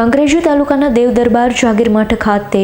કાંકરેજી તાલુકાના દેવ દરબાર જાગીરમઠ ખાતે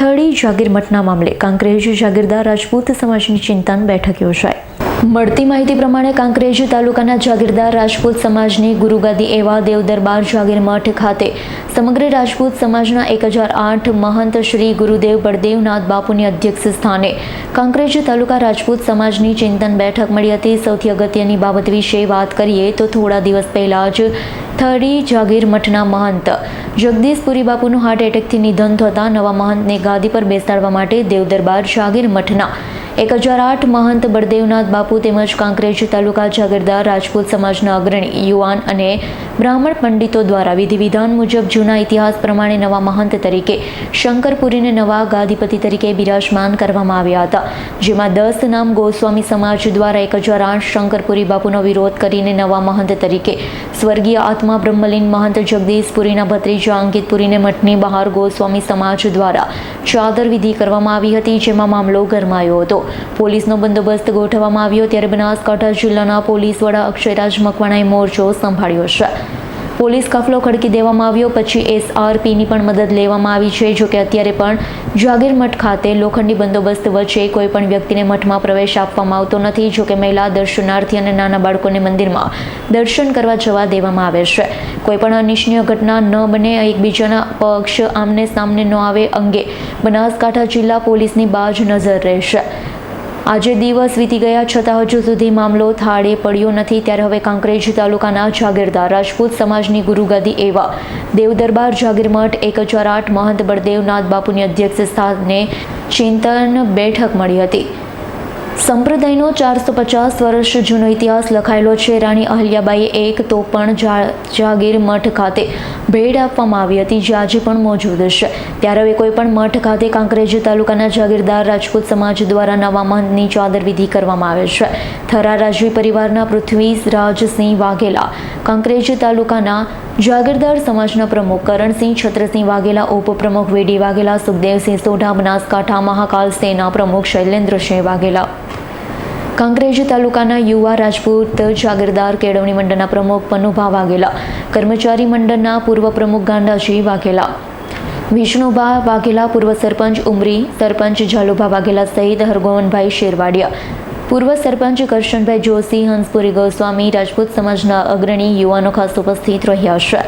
થળી જાગીરમઠના મામલે કાંકરેજી જાગીરદાર રાજપૂત સમાજની ચિંતન બેઠક યોજાઈ. મળતી માહિતી પ્રમાણે કાંકરેજી તાલુકાના જાગીરદાર રાજપૂત સમાજની ગુરુગાદી એવા દેવ દરબાર જાગીરમઠ ખાતે સમગ્ર રાજપૂત સમાજના એક હજાર આઠ મહંત શ્રી ગુરુદેવ બળદેવનાથ બાપુની અધ્યક્ષ સ્થાને કાંકરેજી તાલુકા રાજપૂત સમાજની ચિંતન બેઠક મળી હતી. સૌથી અગત્યની બાબત વિશે વાત કરીએ તો થોડા દિવસ પહેલાં જ થળી જાગીર મઠના મહંત જગદીશપુરી બાપુનું હાર્ટ એટેકથી નિધન થતાં નવા મહંતને ગાદી પર બેસાડવા માટે દેવદરબાર જાગીર મઠના. એક હજાર આઠ મહંત બળદેવનાથ બાપુ તેમજ કાંકરેજ તાલુકા જાગીરદાર રાજપૂત સમાજના અગ્રણી, યુવાન અને બ્રાહ્મણ પંડિતો દ્વારા વિધિ વિધાન મુજબ જૂના ઇતિહાસ પ્રમાણે નવા મહંત તરીકે શંકરપુરીને નવા ગાદીપતિ તરીકે બિરાજમાન કરવામાં આવ્યા હતા. જેમાં દસ નામ ગોસ્વામી સમાજ દ્વારા એક હજાર આઠ શંકરપુરી બાપુનો વિરોધ કરીને નવા મહંત તરીકે સ્વર્ગીય આત્મા બ્રહ્મલીન મહંત જગદીશપુરીના ભત્રીજા અંકિતપુરીને મઠની બહાર ગોસ્વામી સમાજ દ્વારા ચાદર વિધિ કરવામાં આવી હતી, જેમાં મામલો ગરમાયો હતો. પોલીસનો બંદોબસ્ત ગોઠવવામાં આવ્યો, ત્યારે બનાસકાંઠા જિલ્લાના પોલીસ વડા અક્ષયરાજ મકવાણાએ મોરચો સંભાળ્યો છે. પોલીસ કાફલો ખડકી દેવામાં આવ્યો, પછી એસઆરપીની પણ મદદ લેવામાં આવી છે જોકે અત્યારે પણ જાગીર મઠ ખાતે લોખંડી બંદોબસ્ત વચ્ચે કોઈ પણ વ્યક્તિને મઠમાં પ્રવેશ આપવામાં આવતો નથી જોકે મહિલા દર્શનાર્થી અને નાના બાળકોને મંદિરમાં દર્શન કરવા જવા દેવામાં આવે છે. કોઈ પણ અનિચ્છનીય ઘટના ન બને, એકબીજાના પક્ષ આમને સામને ન આવે અંગે બનાસકાંઠા જિલ્લા પોલીસની બાજ નજર રહેશે. આજે દિવસ વીતી ગયા છતાં હજુ સુધી મામલો થાળે પડ્યો નથી. ત્યારે હવે કાંકરેજ તાલુકાના જાગીરદાર રાજપૂત સમાજની ગુરુગાદી એવા દેવદરબાર જાગીરમઠ એક હજાર આઠ મહંત બળદેવનાથ બાપુની અધ્યક્ષ સ્થાને ચિંતન બેઠક મળી હતી. સંપ્રદાયનો ચારસો પચાસ વર્ષ જૂનો ઇતિહાસ લખાયેલો છે. રાણી અહલ્યાબાઈએ એક તો પણ જાગીર મઠ ખાતે ભેટ આપવામાં આવી હતી, જે આજે પણ મોજૂદ છે. ત્યારે હવે કોઈ પણ મઠ ખાતે કાંકરેજ તાલુકાના જાગીરદાર રાજપૂત સમાજ દ્વારા નવા મહંતની ચાદર વિધિ કરવામાં આવે છે. થરા રાજવી પરિવારના પૃથ્વી રાજસિંહ વાઘેલા, કાંકરેજ તાલુકાના જાગીરદાર સમાજના પ્રમુખ કરણસિંહ છત્રસિંહ વાઘેલા, ઉપપ્રમુખ વેડી વાઘેલા, સુખદેવસિંહ સોઢા, બનાસકાંઠા મહાકાલ સેના પ્રમુખ શૈલેન્દ્રસિંહ વાઘેલા. કાંકરેજ તાલુકાના યુવા રાજપૂત જાગીરદાર કેળવણી મંડળના પ્રમુખ પનુભા વાઘેલા, કર્મચારી મંડળના પૂર્વ પ્રમુખ ગાંડાજી વાઘેલા, વિષ્ણુભા વાઘેલા, પૂર્વ સરપંચ ઉમરી, સરપંચ ઝાલુભા વાઘેલા સહિત હરગોવનભાઈ શેરવાડિયા, પૂર્વ સરપંચ કરશનભાઈ જોશી, હંસપુરી ગોસ્વામી, રાજપૂત સમાજના અગ્રણી યુવાનો ખાસ ઉપસ્થિત રહ્યા છે.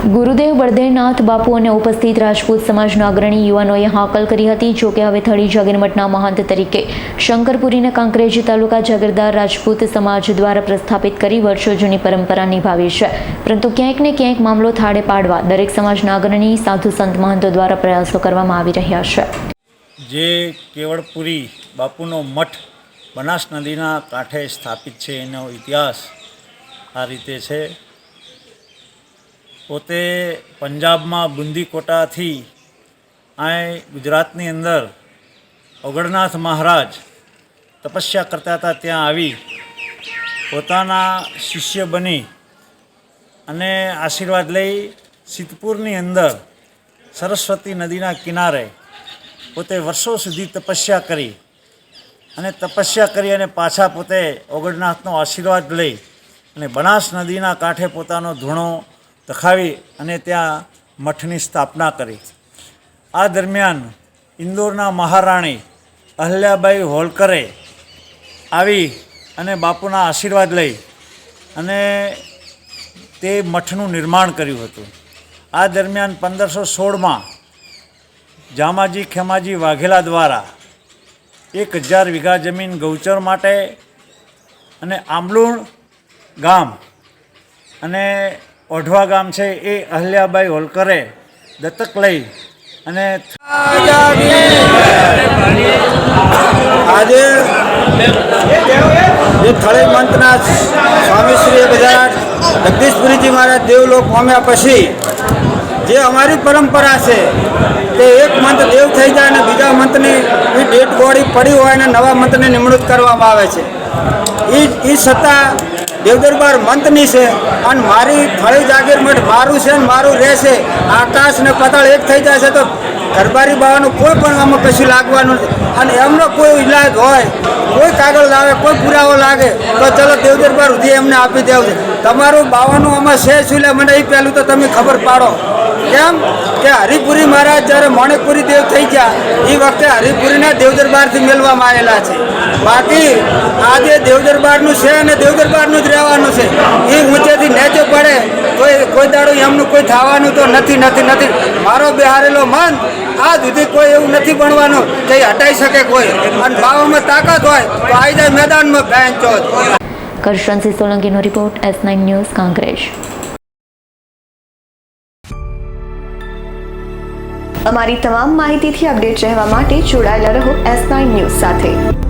ગુરુદેવ બળદેવનાથ બાપુ અને ઉપસ્થિત રાજપૂત સમાજના અગ્રણી યુવાનોએ હાકલ કરી હતી, જો કે હવે થળી જાગીરમઠના મહંત તરીકે શંકરપુરીને કાંકરેજી તાલુકા જાગીરદાર રાજપૂત સમાજ દ્વારા પ્રસ્થાપિત કરી વર્ષો જૂની પરંપરા નિભાવી છે. પરંતુ ક્યાંક ને ક્યાંક મામલો થાળે પાડવા દરેક સમાજના અગ્રણી સાધુ સંત મહંતો દ્વારા પ્રયાસો કરવામાં આવી રહ્યા છે. જે કેવળપુરી બાપુનો મઠ બનાસ નદીના કાંઠે સ્થાપિત છે, એનો ઇતિહાસ આ રીતે છે. પોતે પંજાબમાં બુંદીકોટાથી અહીં ગુજરાતની અંદર ઓગણનાથ મહારાજ તપસ્યા કરતા હતા, ત્યાં આવી પોતાના શિષ્ય બની અને આશીર્વાદ લઈ સિદ્ધપુરની અંદર સરસ્વતી નદીના કિનારે પોતે વર્ષો સુધી તપસ્યા કરી અને તપસ્યા કરી અને પાછા પોતે ઓગણનાથનો આશીર્વાદ લઈ અને બનાસ નદીના કાંઠે પોતાનો ધૂણો દખાવી અને ત્યાં મઠની સ્થાપના કરી. આ દરમિયાન ઇન્દોરના મહારાણી અહલ્યાબાઈ હોલકરે આવી અને બાપુના આશીર્વાદ લઈ અને તે મઠનું નિર્માણ કર્યું હતું. આ દરમિયાન પંદરસો સોળમાં જામાજી ખેમાજી વાઘેલા દ્વારા એક હજાર વીઘા જમીન ગૌચર માટે અને આંબલુણ ગામ અને ઓઢવા ગામ છે એ અહલ્યાબાઈ હોલકરે દત્તક લઈ અને આજે જે થળે મંતના સ્વામીશ્રીએ બધા જગદીશપુરીજી મહારાજ દેવલોક પામ્યા પછી જે અમારી પરંપરા છે તે એક મંત દેવ થઈ જાય અને બીજા મંતની ડેટ બોડી પડી હોય અને નવા મંતને નિમણૂક કરવામાં આવે છે. એ એ સત્તા દેવદરબાર મંતની છે અને મારી ફળી જાગીર મઠ મારું છે ને મારું રહેશે. આકાશ ને પતાળ એક થઈ છે તો દરબારી બાવાનું કોઈ પણ આમાં કશું લાગવાનું નથી. અને એમનો કોઈ ઇલાજ હોય કોઈ કાગળ લાવે, કોઈ પુરાવો લાગે, તો ચલો દેવદરબાર સુધી એમને આપી દેવું છે. તમારું બાવાનું આમાં છે શું મને એ પહેલું તો તમે ખબર પાડો. કેમ? કે હરિપુરી મહારાજ જ્યારે મણિકપુરી દેવ થઈ ગયા, એ વખતે હરિપુરીના દેવ દરબારથી મેળવામાં આવેલા છે. બાકી આજે દેવ દરબારનું છે અને દેવ દરબારનું જ રહેવાનું છે. એ ઊંચેથી નેચે કોઈ દાડો એમનું કોઈ થવાનું તો નથી નથી નથી. મારો બિહારેલો મન આ સુધી કોઈ એવું નથી બનવાનું કે હટાઈ શકે કોઈ. અને બાવામાં તાકાત હોય તો આવી જાય મેદાનમાં બેન ચોથ Karshansinh સોલંકીનો report S nine news Kankrej. અમારી તમામ માહિતીથી અપડેટ રહેવા માટે જોડાયેલા રહો એસ નાઇન ન્યૂઝ સાથે.